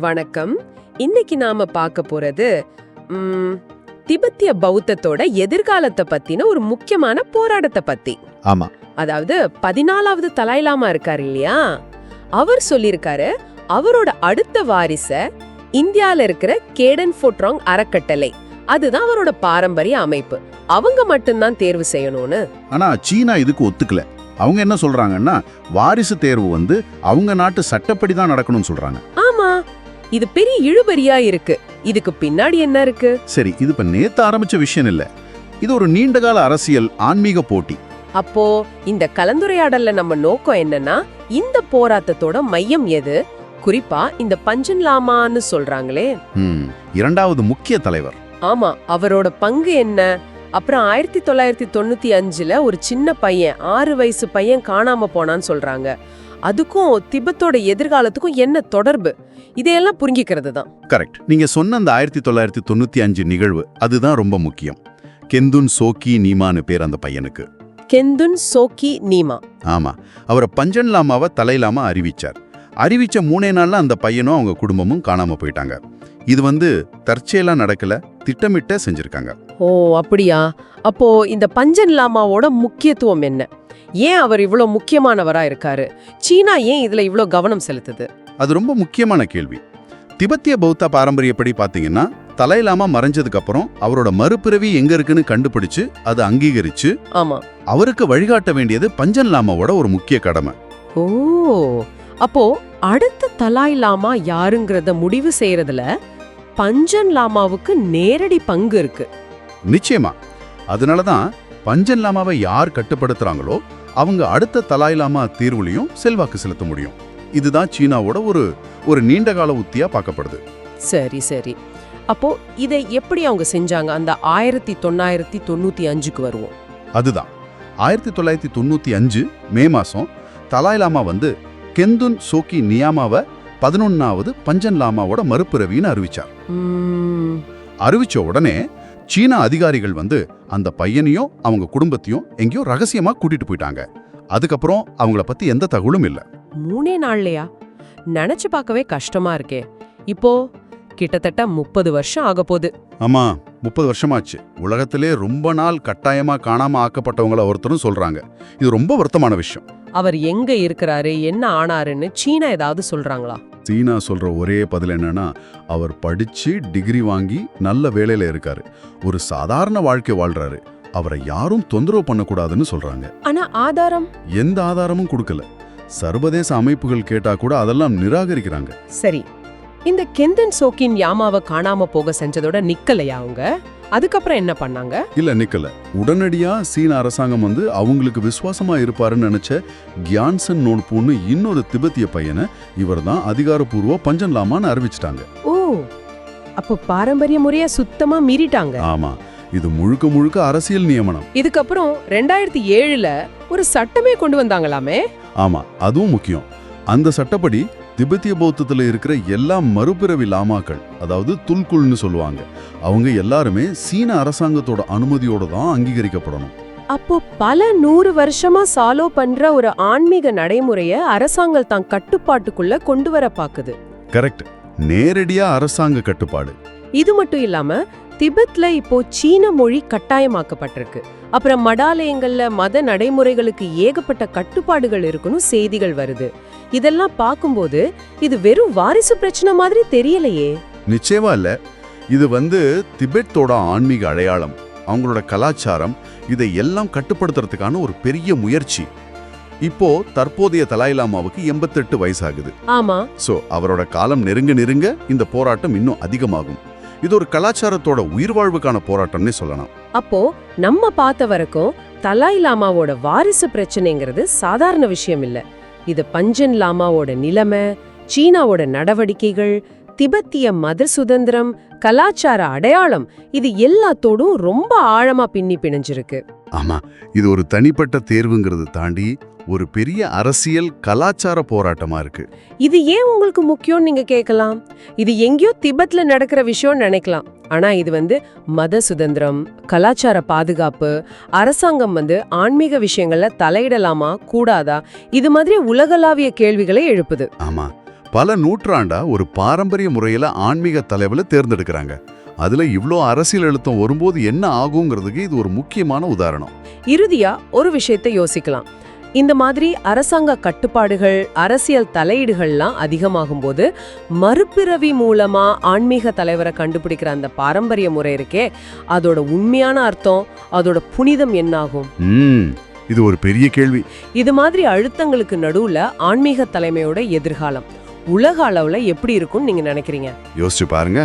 வணக்கம். இன்னைக்கு நாம பார்க்க போறது திபெத்திய பௌத்தத்தோட எதிர்காலத்தை பத்தின ஒரு முக்கியமான போராட்டத்தை பத்தி. ஆமா. அதாவது பதினாலாவது தலாய்லாமா இருக்காரு இல்லையா? அவர் சொல்லியிருக்காரு அவரோட அடுத்த வாரிச இந்தியால இருக்கிற கேடன் ஃபோட்ராங் அறக்கட்டளை. அதுதான் அவரோட பாரம்பரிய அமைப்பு. அவங்க மட்டும்தான் தேர்வு செய்யணும்னு. ஆனா சீனா இதுக்கு ஒத்துக்கல. அவங்க என்ன சொல்றாங்கன்னா வாரிசு தேர்வு வந்து அவங்க நாட்டு சட்டப்படி தான் நடக்கணும்னு சொல்றாங்க. ஆமா. இது பெரிய இழுபறியா இருக்கு. இதுக்கு பின்னாடி என்ன இருக்கு? சரி இது இப்ப நேத்து ஆரம்பிச்ச விஷயம் இல்ல. இது ஒரு நீண்டகால அரசியல் ஆன்மீக போட்டி. அப்போ இந்த கலந்துரையாடல்ல நம்ம நோக்கம் என்னன்னா இந்த போராட்டத்தோட மையம் எது? குறிப்பா இந்த பஞ்சன் லாமான்னு சொல்றாங்களே. இரண்டாவது முக்கிய தலைவர். ஆமா அவரோட பங்கு என்ன? அப்புறம் ஆயிரத்தி தொள்ளாயிரத்தி தொண்ணூத்தி அஞ்சுல ஒரு சின்ன பையன் ஆறு வயசு பையன் காணாம போனான்னு சொல்றாங்க. அதுக்கும் திபெத்தோட எதிர்காலத்துக்கும் என்ன தொடர்பு? இதையெல்லாம் புரிஞ்சிக்கிறது தான். கரெக்ட். நீங்க சொன்ன அந்த ஆயிரத்தி தொள்ளாயிரத்தி தொண்ணூத்தி அஞ்சு நிகழ்வு அதுதான் ரொம்ப முக்கியம். கெந்துன் சோக்கி நீமான்னு பேர் அந்த பையனுக்கு. கெந்துன் சோக்கி நீமா. ஆமா. அவரை பஞ்சன் லாமாவை தலையிலாமா அறிவிச்சார். அறிவிச்ச மூணே நாள்ல அந்த பையனும் அவங்க குடும்பமும் காணாம போயிட்டாங்க. இது வந்து தற்செயலா நடக்கல திட்டமிட்ட செஞ்சிருக்காங்க. ஓ அப்படியா? அப்போ இந்த பஞ்சன் லாமாவோட முக்கியத்துவம் என்ன? ஏன் அவர் இவ்ளோ முக்கியமானவரா இருக்காரு? சீனா ஏன் இதுல இவ்ளோ கவனம் செலுத்துது? அது ரொம்ப முக்கியமான கேள்வி. திபெத்திய பௌத்த பாரம்பரியப்படி பாத்தீங்கன்னா தலையிலாமா மறைஞ்சதுக்கு அப்புறம் அவரோட மறுபிறவி எங்க இருக்குன்னு கண்டுபிடிச்சு அதை அங்கீகரிச்சு ஆமா. அவருக்கு வழிகாட்ட வேண்டியது பஞ்சன் லாமாவோட ஒரு முக்கிய கடமை. ஓ அப்போ அடுத்த தலாய் லாமா யாருங்கிறத முடிவு செய்யறதுல பஞ்சன் லாமாவுக்கு நேரடி பங்கு இருக்கு. நிச்சயமா. அதனால தான் பஞ்சன் லாமாவை யார் கட்டுப்படுத்துறாங்களோ அவங்க அடுத்த தலாய் லாமா தீர்வுலையும் செல்வாக்கு செலுத்த முடியும். இதுதான் சீனாவோட ஒரு ஒரு நீண்டகால உத்தியா பார்க்கப்படுது. சரி சரி. அப்போ இதை எப்படி அவங்க செஞ்சாங்க? அந்த ஆயிரத்தி தொள்ளாயிரத்தி தொண்ணூத்தி அஞ்சுக்கு வருவோம். அதுதான். ஆயிரத்தி தொள்ளாயிரத்தி தொண்ணூத்தி அஞ்சு மே மாசம் தலாய் லாமா வந்து கெந்துன் சோக்கி நியாமாவை பதினொன்னாவது பஞ்சன் லாமாவோட மறுபிறவின்னு அறிவிச்சார். அறிவிச்ச உடனே சீன அதிகாரிகள் வந்து அந்த பையனையும் அவங்க குடும்பத்தையும் எங்கேயோ ரகசியமா கூட்டிட்டு போயிட்டாங்க. அதுக்கப்புறம் அவங்கள பத்தி எந்த தகவலும் இல்ல. மூணே நாள்லயா? நினைச்சு பார்க்கவே கஷ்டமா இருக்கே. இப்போ கிட்டத்தட்ட முப்பது வருஷம் ஆக போகுது. ஆமா முப்பது வருஷமாச்சு. உலகத்திலே ரொம்ப நாள் கட்டாயமா காணாம ஆக்கப்பட்டவங்கள ஒருத்தரும் சொல்றாங்க. இது ரொம்ப வருத்தமான விஷயம். அவர் எங்க இருக்கிறாரு என்ன ஆனாருன்னு சீனா ஏதாவது சொல்றாங்களா? சீனா சொல்ற ஒரே பதில் என்னன்னா அவர் படிச்சு டிகிரி வாங்கி நல்ல வேலையில இருக்காரு. ஒரு சாதாரண வாழ்க்கை வாழ்றாரு. அவரை யாரும் தொந்தரவு பண்ணக்கூடாதுன்னு சொல்றாங்க. ஆனா ஆதாரம்? எந்த ஆதாரமும் கொடுக்கல. சர்வதேச அமைப்புகள் கேட்டா கூட அதெல்லாம் நிராகரிக்கிறாங்க. சரி. இந்த கெந்தன் சோக்கின் யாமாவை காணாம போக செஞ்சதோட நிக்கலையா அவங்க? அதுக்கப்புறம் என்ன பண்ணாங்க? இல்ல நிக்கல. உடனடியா சீன அரசாங்கம் வந்து அவங்களுக்கு விசுவாசமா இருப்பாருன்னு நினைச்ச கியான்சன் நோன்புன்னு இன்னொரு திபெத்திய பையனை இவர்தான் அதிகாரப்பூர்வ பஞ்சன் லாமான்னு அறிவிச்சிட்டாங்க. ஓ அப்போ பாரம்பரிய முறைய சுத்தமா மீறிட்டாங்க. ஆமா. இது முழுக்க முழுக்க அரசியல் நியமனம். இதுக்கப்புறம் ரெண்டாயிரத்தி ஏழுல ஒரு சட்டமே கொண்டு வந்தாங்களாமே? ஆமா அதுவும் முக்கியம். அந்த சட்டப்படி திபெத்திய பௌத்தத்துல இருக்கிற எல்லா மறுபிறவி லாமாக்கள் அதாவது துல்குல்னு சொல்லுவாங்க அவங்க எல்லாருமே சீன அரசாங்கத்தோட அனுமதியோட தான் அங்கீகரிக்கப்படணும். அப்போ பல நூறு வருஷமா சாலோ பண்ற ஒரு ஆன்மீக நடைமுறைய அரசாங்கம் தான் கட்டுப்பாட்டுக்குள்ள கொண்டு வர பாக்குது. கரெக்ட். நேரடியா அரசாங்க கட்டுப்பாடு. இது மட்டும் இல்லாம திபெத்ல இப்போ சீன மொழி கட்டாயமாக்கப்பட்டிருக்கு. அப்புறம் மடாலயங்கள்ல மத நடைமுறைகளுக்கு ஏகப்பட்ட கட்டுப்பாடுகள் இருக்குன்னு செய்திகள் வருது. இதெல்லாம் பார்க்கும்போது இது வெறும் வாரிசு பிரச்சனை மாதிரி தெரியலையே. நிச்சயமா இல்ல. இது வந்து திபெத்தோட ஆன்மீக அடையாளம் அவங்களோட கலாச்சாரம் இதை எல்லாம் கட்டுப்படுத்துறதுக்கான ஒரு பெரிய முயற்சி. இப்போ தற்போதைய தலாய் லாமாவுக்கு எண்பத்தெட்டு வயசாகுது. ஆமா. சோ அவரோட காலம் நெருங்க நெருங்க இந்த போராட்டம் இன்னும் அதிகமாகும். இது ஒரு கலாச்சாரத்தோட உயிர் வாழ்வுக்கான போராட்டம்னே சொல்லலாம். அப்போ நம்ம பார்த்த வரைக்கும் தலாய் லாமாவோட வாரிசு பிரச்சனைங்கிறது சாதாரண விஷயம் இல்ல. இது பஞ்சன் லாமாவோட நிலைமை சீனாவோட நடவடிக்கைகள் திபெத்திய மத சுதந்திரம் கலாச்சார அடையாளம் இது எல்லாத்தோடும் ரொம்ப ஆழமா பின்னி பிணைஞ்சிருக்கு. ஆமா இது ஒரு தனிப்பட்ட தேர்வுங்கிறது தாண்டி ஒரு பெரிய அரசியல் கலாச்சார போராட்டமா இருக்கு. இது ஏன் உங்களுக்கு முக்கியம்னு நீங்க கேட்கலாம்? இது எங்கேயோ திபெத்ல நடக்கிற விஷயம்னு நினைக்கலாம். ஆனா இது வந்து மத சுதந்திரம் கலாச்சார பாதுகாப்பு அரசாங்கம் வந்து ஆன்மீக விஷயங்கள்ல தலையிடலாமா கூடாதா? இது மாதிரி உலகளாவிய கேள்விகளை எழுப்புது. ஆமா. பல நூற்றாண்டா ஒரு பாரம்பரிய முறையில ஆன்மீக தலைவரை தேர்ந்தெடுக்கிறாங்க. அதுல இவ்ளோ அரசியல் அழுத்தம் வரும்போது என்ன ஆகுங்கிறதுக்கு இது ஒரு முக்கியமான உதாரணம். இறுதியா ஒரு விஷயத்தை யோசிக்கலாம். இந்த மாதிரி அரசாங்க கட்டுப்பாடுகள் அரசியல் தலையீடுகள்லாம் அதிகமாகும்போது மறுபிறவி மூலமா ஆன்மீக தலைவரை கண்டுபிடிக்கிற அந்த பாரம்பரிய முறை இருக்கே அதோட உண்மையான அர்த்தம் அதோட புனிதம் என்னாகும்? இது ஒரு பெரிய கேள்வி. இது மாதிரி அழுத்தங்களுக்கு நடுவுல ஆன்மீக தலைமையோட எதிர்காலம் உலக அளவுல எப்படி இருக்கும்னு நீங்க நினைக்கிறீங்க? யோசிச்சு பாருங்க.